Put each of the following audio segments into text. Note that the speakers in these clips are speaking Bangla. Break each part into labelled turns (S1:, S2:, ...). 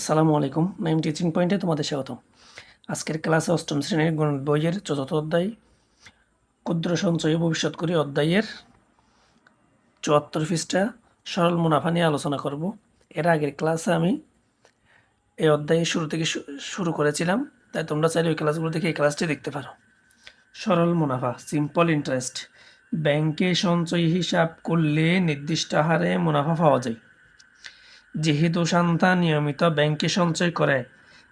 S1: আসসালামু আলাইকুম। নাইম টিচিং পয়েন্টে তোমাদের স্বাগত আজকের ক্লাসে অষ্টম শ্রেণির গণিত বইয়ের চতুর্থ অধ্যায়, ক্ষুদ্র সঞ্চয় ভবিষ্যৎ করি অধ্যায়ের চুয়াত্তর পৃষ্ঠা সরল মুনাফা নিয়ে আলোচনা করব। এর আগের ক্লাসে আমি এই অধ্যায়ের শুরু থেকে শুরু করেছিলাম, তাই তোমরা চাইলে ওই ক্লাসগুলো থেকে এই ক্লাসটি দেখতে পারো। সরল মুনাফা সিম্পল ইন্টারেস্ট ব্যাংকে সঞ্চয় হিসাব করলে নির্দিষ্ট হারে মুনাফা পাওয়া যায়। যেহেতু শান্তা নিয়মিত ব্যাংকে সঞ্চয় করে,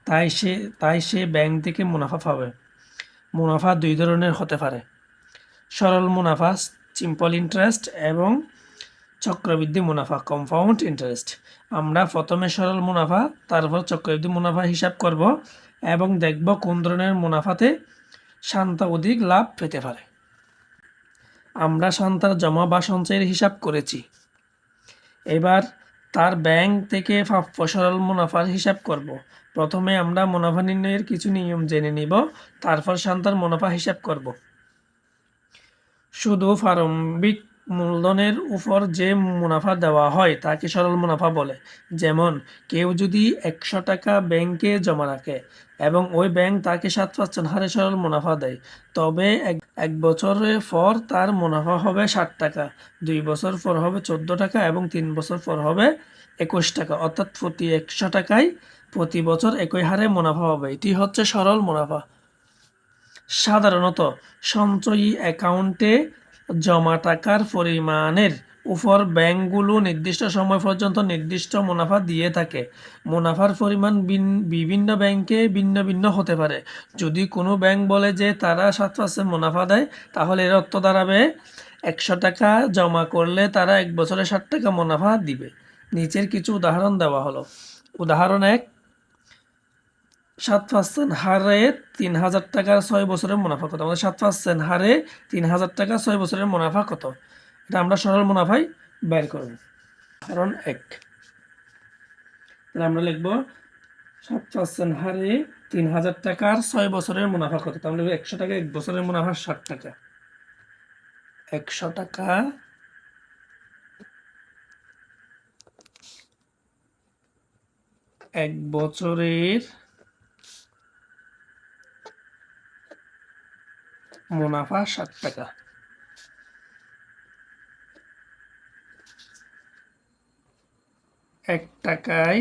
S1: তাই সে তাই সে ব্যাংক থেকে মুনাফা পাবে। মুনাফা দুই ধরনের হতে পারে। সরল মুনাফা সিম্পল ইন্টারেস্ট এবং চক্রবৃদ্ধি মুনাফা কম্পাউন্ড ইন্টারেস্ট আমরা প্রথমে সরল মুনাফা, তারপর চক্রবৃদ্ধি মুনাফা হিসাব করব এবং দেখব কোন ধরনের মুনাফাতে শান্তা অধিক লাভ পেতে পারে। আমরা শান্তার জমা বা সঞ্চয়ের হিসাব করেছি। এবার তার ব্যাংক থেকে সরল মুনাফার হিসাব করব। প্রথমে আমরা মুনাফা নির্ণয়ের কিছু নিয়ম জেনে নিব, তারপর শান্তার মুনাফা হিসাব করব। শুধু প্রারম্ভিক মূলধনের উপর যে মুনাফা দেওয়া হয়, তাকে সরল মুনাফা বলে। যেমন, কেউ যদি একশো টাকা ব্যাংকে জমা রাখে এবং ওই ব্যাংক তাকে সাত পার্সেন্ট হারে সরল মুনাফা দেয়, তবে এক বছরের পর তার মুনাফা হবে ষাট টাকা, দুই বছর পর হবে চোদ্দ টাকা এবং তিন বছর পর হবে একুশ টাকা। অর্থাৎ প্রতি একশো টাকায় প্রতি বছর একই হারে মুনাফা হবে। এটি হচ্ছে সরল মুনাফা। সাধারণত সঞ্চয়ী অ্যাকাউন্টে জমা টাকার পরিমাণের উপর ব্যাংকগুলো নির্দিষ্ট সময় পর্যন্ত নির্দিষ্ট মুনাফা দিয়ে থাকে। মুনাফার পরিমাণ বিভিন্ন ব্যাংকে ভিন্ন ভিন্ন হতে পারে। যদি কোনো ব্যাংক বলে যে তারা সাত পার্সেন্ট মুনাফা দেয়, তাহলে এর অর্থ দাঁড়াবে, একশো টাকা জমা করলে তারা এক বছরে ষাট টাকা মুনাফা দিবে। নিচের কিছু উদাহরণ দেওয়া হলো। উদাহরণ এক সাত পার্সেন্ট হারে তিন হাজার টাকার ছয় বছরের মুনাফা কত? আমাদের সাত পার্সেন্ট হারে তিন হাজার টাকা ছয় বছরের মুনাফা কত? এটা আমরা সরল মুনাফাই বের করব। কারণ এক। তাহলে আমরা লিখব সাত পার্সেন্ট হারে তিন হাজার টাকার ছয় বছরের মুনাফা কত? তাহলে একশো টাকা, এক বছরের মুনাফা ষাট টাকা। একশো টাকা, এক বছরের মুনাফা ষাট টাকা। এক টাকায়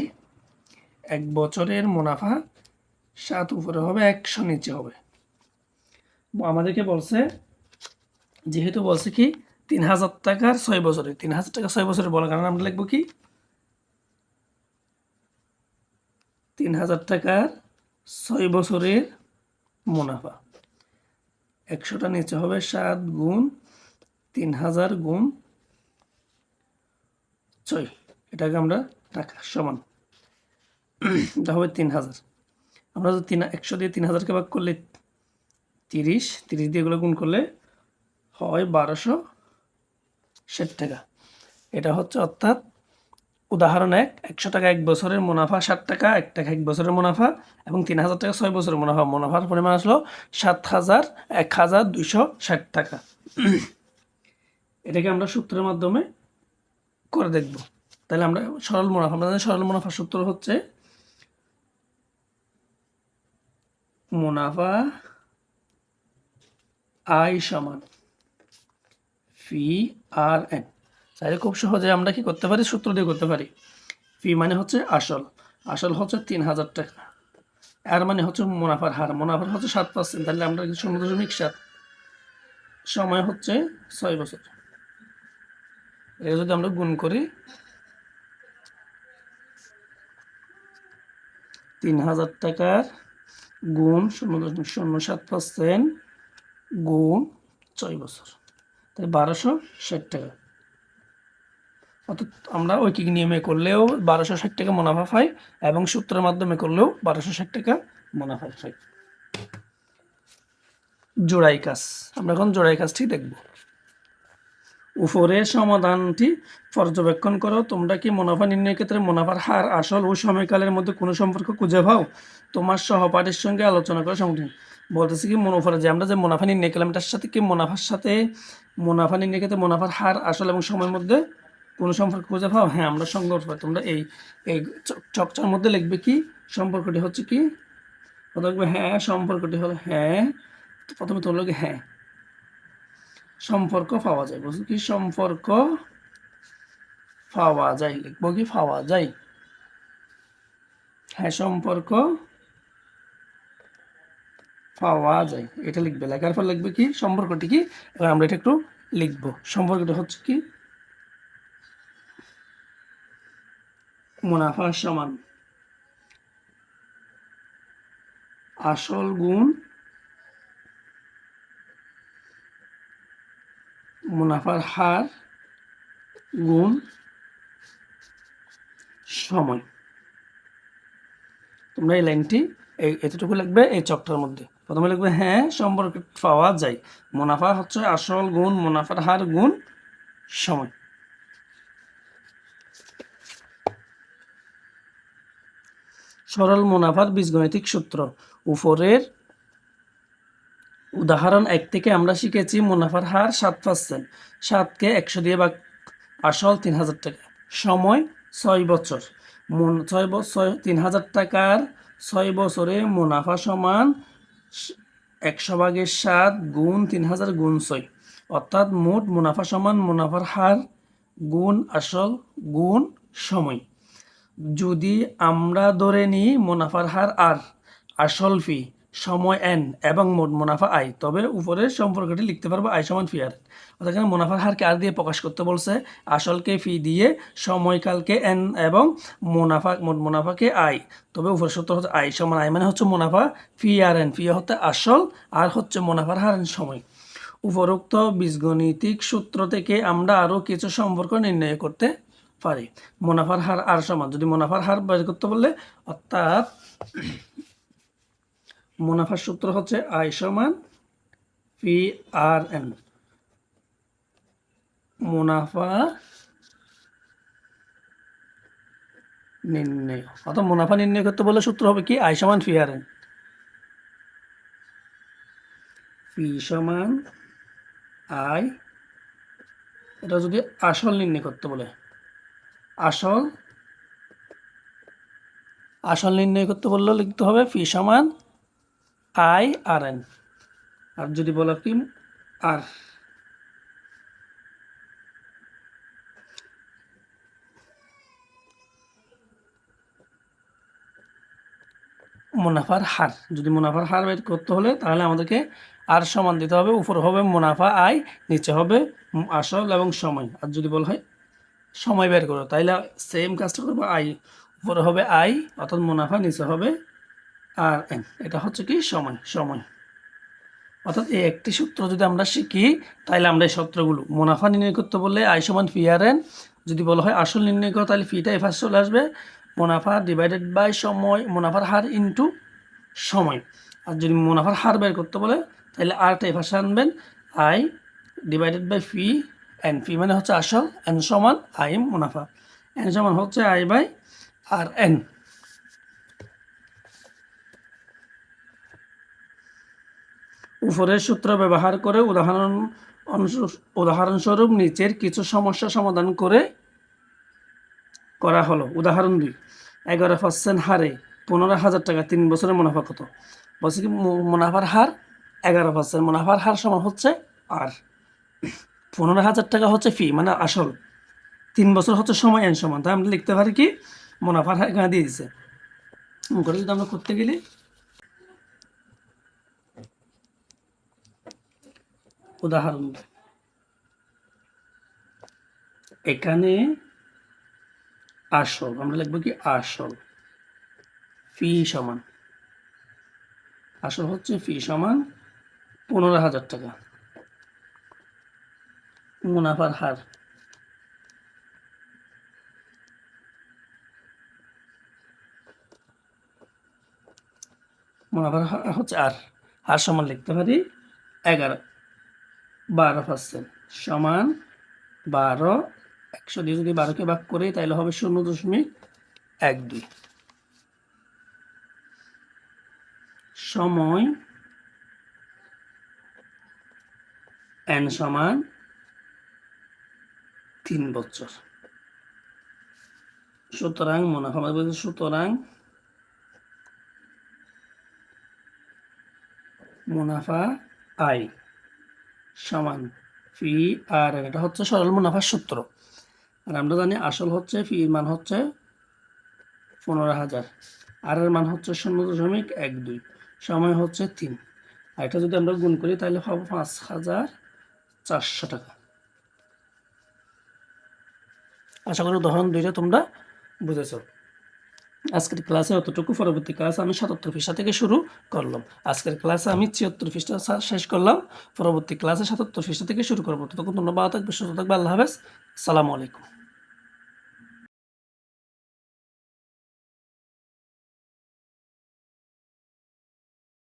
S1: এক বছরের মুনাফা সাত উপরে হবে একশো, নিচে হবে। আমাদেরকে বলছে, যেহেতু বলছে কি, তিন হাজার টাকার ছয় বছরে তিন হাজার টাকা ছয় বছরে বলার কারণে আমরা লিখব কি? তিন হাজার টাকার ছয় বছরের মুনাফা। একশোটা নিচে হবে সাত গুণ তিন হাজার গুণ ছয়। এটাকে আমরা টাকা সমান। এটা হবে তিন হাজার। আমরা যদি তিন, একশো দিয়ে তিন হাজারকে ভাগ করলে তিরিশ তিরিশ দিয়ে এগুলো গুণ করলে হয় বারোশো ষাট টাকা। এটা হচ্ছে অর্থাৎ উদাহরণ এক, একশো টাকা এক বছরের মুনাফা, ষাট টাকা এক টাকা এক বছরের মুনাফা এবং তিন হাজার টাকা ছয় বছরের মুনাফা। মুনাফার পরিমাণ আসলো সাত হাজার এক হাজার দুইশো ষাট টাকা। এটাকে আমরা সূত্রের মাধ্যমে করে দেখব। তাহলে আমরা সরল মুনাফা আমাদের সরল মুনাফার সূত্র হচ্ছে মুনাফা আই সমান ফি আর এন চাইলে খুব সহজে আমরা কি করতে পারি? সূত্র দিয়ে করতে পারি। ফি মানে হচ্ছে আসল। আসল হচ্ছে তিন হাজার টাকা। আর মানে হচ্ছে মুনাফার হার। মুনাফার হচ্ছে সাত পার্সেন্ট তাহলে আমরা শূন্য দশমিক সাত? সময় হচ্ছে ছয় বছর। এটা যদি আমরা গুণ করি, তিন হাজার টাকার গুণ শূন্য দশমিক শূন্য সাত পার্সেন্ট গুণ ছয় বছর। তাই বারোশো ষাট টাকা। আমরা ঐকিক নিয়মে করলেও বারোশো ষাট টাকা মুনাফা পাই এবং সূত্রের মাধ্যমে করলেও বারোশো ষাট টাকা মুনাফা পাই। জোড়াই কাজ। আমরা এখন জোড়াই কাজটি দেখব। উপরের সমাধানটি পর্যবেক্ষণ করো, তোমরা কি মুনাফা নির্ণয়ের ক্ষেত্রে মুনাফার হার আসল ও সময়কালের মধ্যে কোনো সম্পর্ক খুঁজে পাও? তোমার সহপাঠীর সঙ্গে আলোচনা করে সংগঠন বলতেছি কি মুনাফার যে আমরা যে মুনাফা নির্ণয় করলাম, এটার সাথে কি মুনাফার সাথে মুনাফা নির্ণয় ক্ষেত্রে মুনাফার হার আসল এবং সময়ের মধ্যে কোন সম্পর্ক খুঁজে পাও? হ্যাঁ আমরা সম্পর্ক পাই তোমরা এই এই চকচার মধ্যে লিখবে কি? সম্পর্কটি হচ্ছে কি? প্রথমে হ্যাঁ সম্পর্কটি হলো হ্যাঁ প্রথমে তোমরা লিখবে হ্যাঁ। সম্পর্ক পাওয়া যায়। বুঝলি কি? সম্পর্ক পাওয়া যায়। লিখব কি? পাওয়া যায়। হ্যাঁ সম্পর্ক পাওয়া যায়। এটা লিখবে। লেখার পর লিখবে কি? সম্পর্কটি কি? এবার আমরা এটা একটু লিখব। সম্পর্কটা হচ্ছে কি? মুনাফা সমান। আসল গুণ মুনাফার হার গুণ সময়। তোমরা এই লাইনটি এই এতটুকু লাগবে এই চকটার মধ্যে। প্রথমে লিখবে হ্যাঁ সম্পর্ক পাওয়া যায়। মুনাফা হচ্ছে আসল গুণ, মুনাফার হার গুণ সময়। সরল মুনাফার বীজগণিতিক সূত্র। উপরের উদাহরণ এক থেকে আমরা শিখেছি মুনাফার হার সাত পার্সেন্ট। সাতকে একশো দিয়ে ভাগ আসল তিন হাজার টাকা। সময় ছয় বছর। ছয় বছর তিন হাজার টাকার ছয় বছরে মুনাফা সমান একশো ভাগের সাত গুণ তিন হাজার গুণ ছয়। অর্থাৎ মোট মুনাফা সমান মুনাফার হার গুণ আসল গুণ সময়। যদি আমরা ধরে নিই মুনাফার হার আর আসল ফি, সময় এন এবং মোট মুনাফা আই, তবে উপরের সম্পর্কটি লিখতে পারব আই সমান ফি আর। অর্থাৎ এখানে মুনাফার হারকে আর দিয়ে প্রকাশ করতে বলছে আসলকে ফি দিয়ে সময়কালকে এন এবং মুনাফা, মোট মুনাফাকে আই, তবে উপরের সূত্র হচ্ছে আই সমান আই মানে হচ্ছে মুনাফা ফি আর এন, ফি হচ্ছে আসল আর হচ্ছে মুনাফার হার সময়। উপরোক্ত বীজগণিতিক সূত্র থেকে আমরা আরও কিছু সম্পর্ক নির্ণয় করতে পারি। মুনাফার হার আর সমান। যদি মুনাফার হার বের করতে বললে, অর্থাৎ মুনাফার সূত্র হচ্ছে আই সমান পি আর এন। মুনাফা নির্ণয়। অর্থাৎ মুনাফা নির্ণয় করতে বললে সূত্র হবে কি? আই সমান পি আর এন। পি সমান আই। এটা যদি আসল নির্ণয় করতে বলে আসল আসল নির্ণয় করতে বললেও লিখতে হবে ফি সমান আই আর এন। আর যদি বলো কি আর। মুনাফার হার। যদি মুনাফার হার বের করতে হলে তাহলে আমাদেরকে আর সমান দিতে হবে। উপর হবে মুনাফা আয় নিচে হবে আসল এবং সময়। আর যদি বলা হয় সময় বের করো। তাইলে সেম কাজটা করব আই উপরে হবে আই অর্থাৎ মুনাফা, নিচে হবে আর এন এটা হচ্ছে কি? সময় সময়। অর্থাৎ এই একটি সূত্র যদি আমরা শিখি তাহলে আমরা এই সূত্রগুলো, মুনাফা নির্ণয় করতে বললে আই সমান ফি আর এন যদি বলা হয় আসল নির্ণয় করো তাহলে ফিটা এ ফার্স্ট চলে আসবে। মুনাফা ডিভাইডেড বাই সময়, মুনাফার হার ইনটু সময়। আর যদি মুনাফার হার বের করতে বলে তাহলে আরটা এ পাশে আনবেন। I divided by P N P মানে হচ্ছে আসল, এন সমান আই মুনাফা। এন সমান হচ্ছে আই বাই আর এন। উপরের সূত্র ব্যবহার করে উদাহরণ উদাহরণস্বরূপ নিচের কিছু সমস্যা সমাধান করে করা হলো। উদাহরণ দুই, এগারো পার্সেন্ট হারে পনেরো হাজার টাকা তিন বছরের মুনাফা কত? বলছে কি মুনাফার হার এগারো পার্সেন্ট মুনাফার হার সমান হচ্ছে আর। পনেরো হাজার টাকা হচ্ছে ফি মানে আসল। তিন বছর হচ্ছে সময় এন সমান। তাই আমরা লিখতে পারি কি? মুনাফার এখানে দিয়ে দিছে। যদি আমরা করতে গেলে উদাহরণ এখানে আসল, আমরা লিখব কি? আসল। ফি সমান। আসল হচ্ছে ফি সমান পনেরো হাজার টাকা। মুনাফার হার। মুনাফার হার হচ্ছে আর। হার সমান লিখতে পারি এগারো, বারো পার্সেন্ট সমান বারো, একশো দিয়ে যদি বারোকে ভাগ করি তাহলে হবে শূন্য দশমিক এক দুই। সময় এন সমান তিন বছর। সুতরাং মুনাফা মানে বলছে সুতরাং মুনাফা আই সমান ফি আর এটা হচ্ছে সরল মুনাফার সূত্র। আর আমরা জানি আসল হচ্ছে ফি মান হচ্ছে পনেরো হাজার। আর এর মান হচ্ছে শূন্য দশমিক এক দুই, সময় হচ্ছে তিন। আর এটা যদি আমরা গুণ করি তাহলে হবে পাঁচ হাজার চারশো টাকা। আশা করি উদাহরণ দুইটা তোমরা বুঝেছ। আজকের ক্লাসে অতটুকু, পরবর্তী ক্লাসে আমি সাতাত্তর পৃষ্ঠা থেকে শুরু করলাম। আজকের ক্লাসে আমি ছিয়াত্তর পৃষ্ঠা শেষ করলাম। পরবর্তী ক্লাসে সাতাত্তর পৃষ্ঠা থেকে শুরু করব। ততক্ষণ তোমরা ভালো থাকবে, সুস্থ থাকবে, আল্লাহ হাফেজ। সালামু আলাইকুম।